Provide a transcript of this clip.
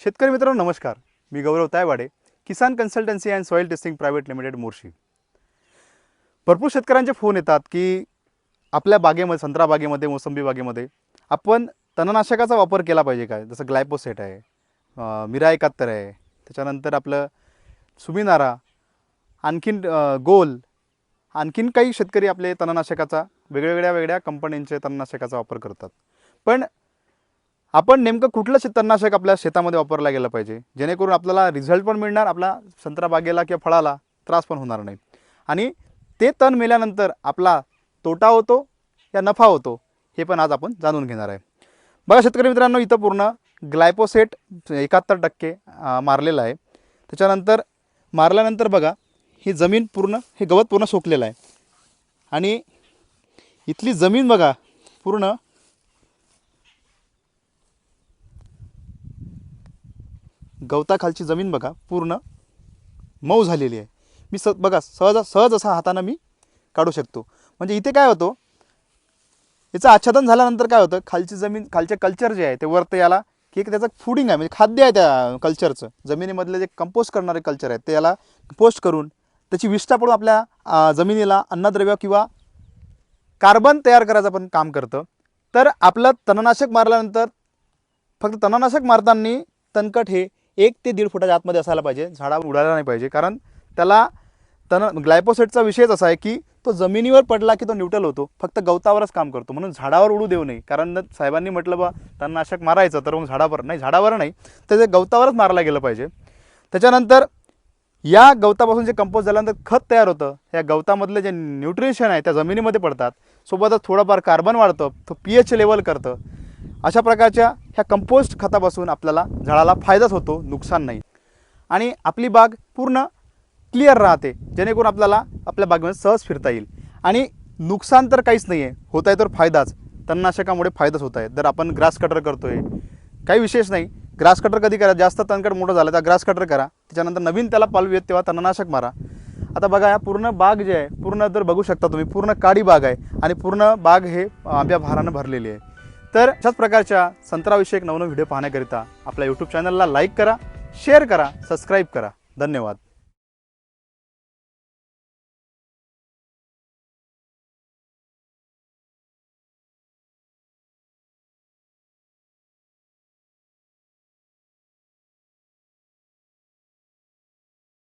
शेतकरी मित्रांनो नमस्कार. मी Gaurav Taywade Kisan consultancy and soil testing private limited Morshi भरपूर शेतकऱ्यांचे फोन येतात की आपल्या बागेमध्ये संत्रा बागेमध्ये मोसंबी बागेमध्ये आपण तणनाशकाचा वापर केला पाहिजे काय? जसं ग्लायपोसेट आहे मिरा एकाहत्तर आहे त्याच्यानंतर आपलं सुमिनारा आणखीन गोल आणखीन काही शेतकरी आपले तणनाशकाचा वेगवेगळ्या वेगळ्या कंपन्यांचे तणनाशकाचा वापर करतात. पण आपण नेमकं कुठलं तणनाशक आपल्या शेतामध्ये वापरला गेलं पाहिजे? जेणेकरून आपल्याला रिझल्ट पण मिळणार आपला संत्रा बागेला किंवा फळाला त्रास पण होणार नाही. आणि ते तण मेल्यानंतर आपला तोटा होतो या नफा होतो हे पण आज आपण जाणून घेणार आहे. बघा शेतकरी मित्रांनो इथं पूर्ण ग्लायपोसेट एकाहत्तर टक्के मारलेलं आहे. त्याच्यानंतर मारल्यानंतर बघा ही जमीन पूर्ण हे गवत पूर्ण सोकलेलं आहे. आणि इथली जमीन बघा पूर्ण गवताखालची जमीन बघा पूर्ण मऊ झालेली आहे. मी स बघा सहज सहज असा हातानं मी काढू शकतो. म्हणजे इथे काय होतं? याचं आच्छादन झाल्यानंतर काय होतं? खालची जमीन खालचे कल्चर जे आहे ते वरती याला की एक त्याचं फुडिंग आहे. म्हणजे खाद्य आहे त्या कल्चरचं. जमिनीमधले जे कंपोस्ट करणारे कल्चर आहेत ते याला कंपोस्ट करून त्याची विष्ठा पडून आपल्या जमिनीला अन्नद्रव्य किंवा कार्बन तयार करायचं पण काम करतं. तर आपलं तणनाशक मारल्यानंतर फक्त तणनाशक मारताना तणकट हे एक ते दीड फुटाच्या आतमध्ये असायला पाहिजे. झाडा उडायला नाही पाहिजे. कारण त्याला तण ग्लायपोसेटचा विषयच असा आहे की तो जमिनीवर पडला की तो न्यूट्रल होतो. फक्त गवतावरच काम करतो. म्हणून झाडावर उडू देऊ नये. कारण साहेबांनी म्हटलं बा तणनाशक मारायचं तर मग झाडावर नाही झाडावर नाही. तर ते गवतावरच मारायला गेलं पाहिजे. त्याच्यानंतर या गवतापासून जे कंपोज झाल्यानंतर खत तयार होतं. या गवतामधले जे न्यूट्रिशन आहे त्या जमिनीमध्ये पडतात. सोबतच थोडंफार कार्बन वाढतं. तो पी एच लेवल करतं. अशा प्रकारच्या ह्या कंपोस्ट खतापासून आपल्याला झाडाला फायदाच होतो नुकसान नाही. आणि आपली बाग पूर्ण क्लिअर राहते जेणेकरून आपल्याला आपल्या बागेमध्ये सहज फिरता येईल. आणि नुकसान तर काहीच नाही आहे होत आहे तर फायदाच. तणनाशकामुळे फायदाच होत आहे. जर आपण ग्रास कटर करतो आहे काही विशेष नाही. ग्रास कटर कधी करा? जास्त तणकट मोठं झालं तर ग्रास कटर करा. त्याच्यानंतर नवीन त्याला पालवी येत तेव्हा तणनाशक मारा. आता बघा या पूर्ण बाग जे आहे पूर्ण जर बघू शकता तुम्ही पूर्ण काळी बाग आहे आणि पूर्ण बाग हे आंब्या भारानं भरलेली आहे. तर अशाच प्रकारच्या संत्राविषयक नवनवीन व्हिडिओ पाहण्याकरिता आपल्या यूट्यूब चॅनलला लाईक करा शेअर करा सबस्क्राईब करा. धन्यवाद.